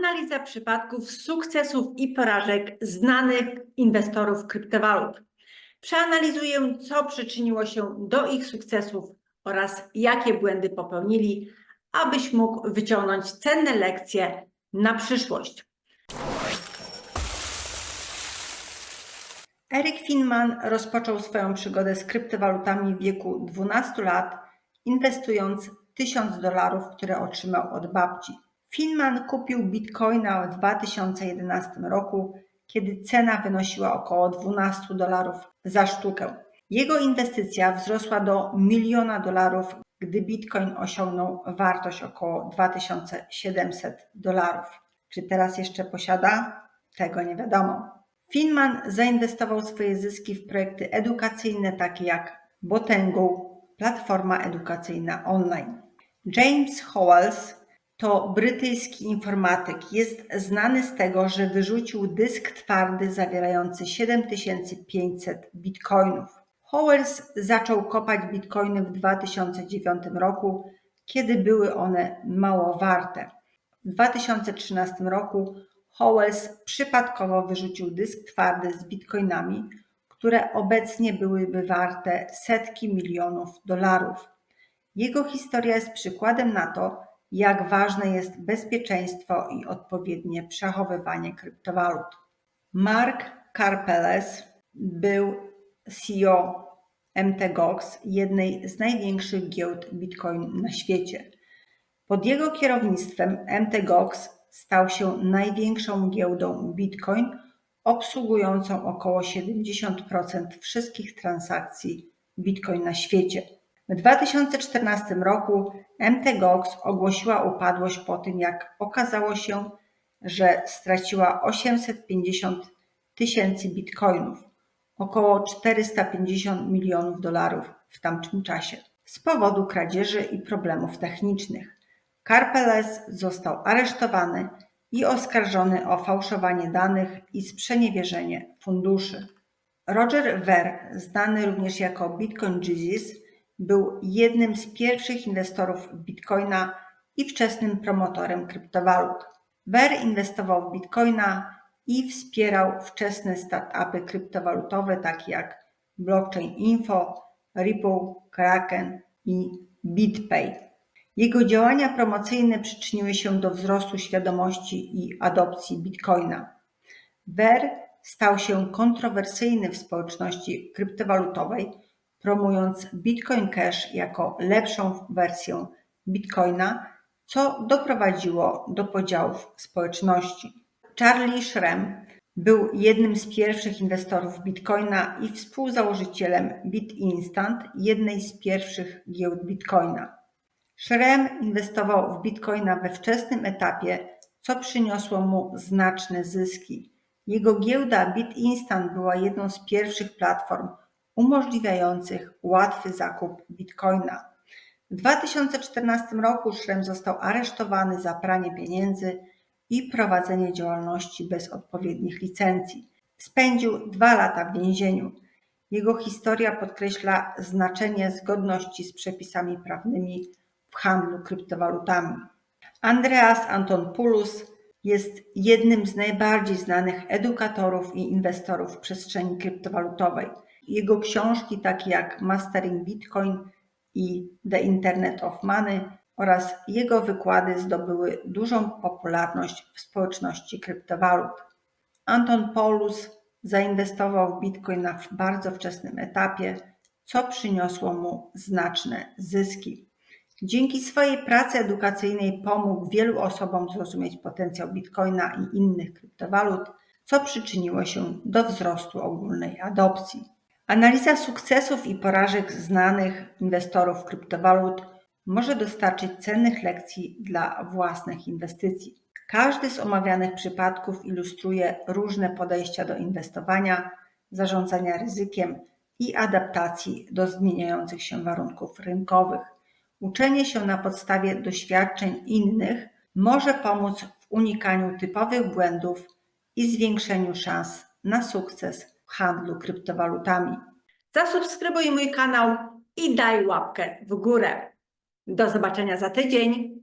analiza przypadków sukcesów i porażek znanych inwestorów kryptowalut. Przeanalizuję, co przyczyniło się do ich sukcesów oraz jakie błędy popełnili, abyś mógł wyciągnąć cenne lekcje na przyszłość. Erik Finman rozpoczął swoją przygodę z kryptowalutami w wieku 12 lat, inwestując 1000 dolarów, które otrzymał od babci. Finman kupił bitcoina w 2011 roku, kiedy cena wynosiła około 12 dolarów za sztukę. Jego inwestycja wzrosła do miliona dolarów, gdy bitcoin osiągnął wartość około 2700 dolarów. Czy teraz jeszcze posiada? Tego nie wiadomo. Finman zainwestował swoje zyski w projekty edukacyjne takie jak Botengo, platforma edukacyjna online. James Howells to brytyjski informatyk. Jest znany z tego, że wyrzucił dysk twardy zawierający 7500 bitcoinów. Howells zaczął kopać bitcoiny w 2009 roku, kiedy były one mało warte. W 2013 roku Howells przypadkowo wyrzucił dysk twardy z bitcoinami, które obecnie byłyby warte setki milionów dolarów. Jego historia jest przykładem na to, jak ważne jest bezpieczeństwo i odpowiednie przechowywanie kryptowalut. Mark Karpeles był CEO MTGOX, jednej z największych giełd Bitcoin na świecie. Pod jego kierownictwem MTGOX stał się największą giełdą Bitcoin, obsługującą około 70% wszystkich transakcji Bitcoin na świecie. W 2014 roku MTGOX ogłosiła upadłość po tym, jak okazało się, że straciła 850 tysięcy bitcoinów, około 450 milionów dolarów w tamtym czasie, z powodu kradzieży i problemów technicznych. Karpeles został aresztowany i oskarżony o fałszowanie danych i sprzeniewierzenie funduszy. Roger Ver, znany również jako Bitcoin Jesus, był jednym z pierwszych inwestorów Bitcoina i wczesnym promotorem kryptowalut. Ver inwestował w Bitcoina i wspierał wczesne startupy kryptowalutowe takie jak Blockchain Info, Ripple, Kraken i BitPay. Jego działania promocyjne przyczyniły się do wzrostu świadomości i adopcji Bitcoina. Ver stał się kontrowersyjny w społeczności kryptowalutowej, promując Bitcoin Cash jako lepszą wersję Bitcoina, co doprowadziło do podziałów społeczności. Charlie Shrem był jednym z pierwszych inwestorów Bitcoina i współzałożycielem BitInstant, jednej z pierwszych giełd Bitcoina. Shrem inwestował w bitcoina we wczesnym etapie, co przyniosło mu znaczne zyski. Jego giełda BitInstant była jedną z pierwszych platform umożliwiających łatwy zakup bitcoina. W 2014 roku Shrem został aresztowany za pranie pieniędzy i prowadzenie działalności bez odpowiednich licencji. Spędził dwa lata w więzieniu. Jego historia podkreśla znaczenie zgodności z przepisami prawnymi w handlu kryptowalutami. Andreas Antonopoulos jest jednym z najbardziej znanych edukatorów i inwestorów w przestrzeni kryptowalutowej. Jego książki, takie jak Mastering Bitcoin i The Internet of Money oraz jego wykłady zdobyły dużą popularność w społeczności kryptowalut. Anton Paulus zainwestował w Bitcoin na bardzo wczesnym etapie, co przyniosło mu znaczne zyski. Dzięki swojej pracy edukacyjnej pomógł wielu osobom zrozumieć potencjał bitcoina i innych kryptowalut, co przyczyniło się do wzrostu ogólnej adopcji. Analiza sukcesów i porażek znanych inwestorów kryptowalut może dostarczyć cennych lekcji dla własnych inwestycji. Każdy z omawianych przypadków ilustruje różne podejścia do inwestowania, zarządzania ryzykiem i adaptacji do zmieniających się warunków rynkowych. Uczenie się na podstawie doświadczeń innych może pomóc w unikaniu typowych błędów i zwiększeniu szans na sukces handlu kryptowalutami. Zasubskrybuj mój kanał i daj łapkę w górę. Do zobaczenia za tydzień.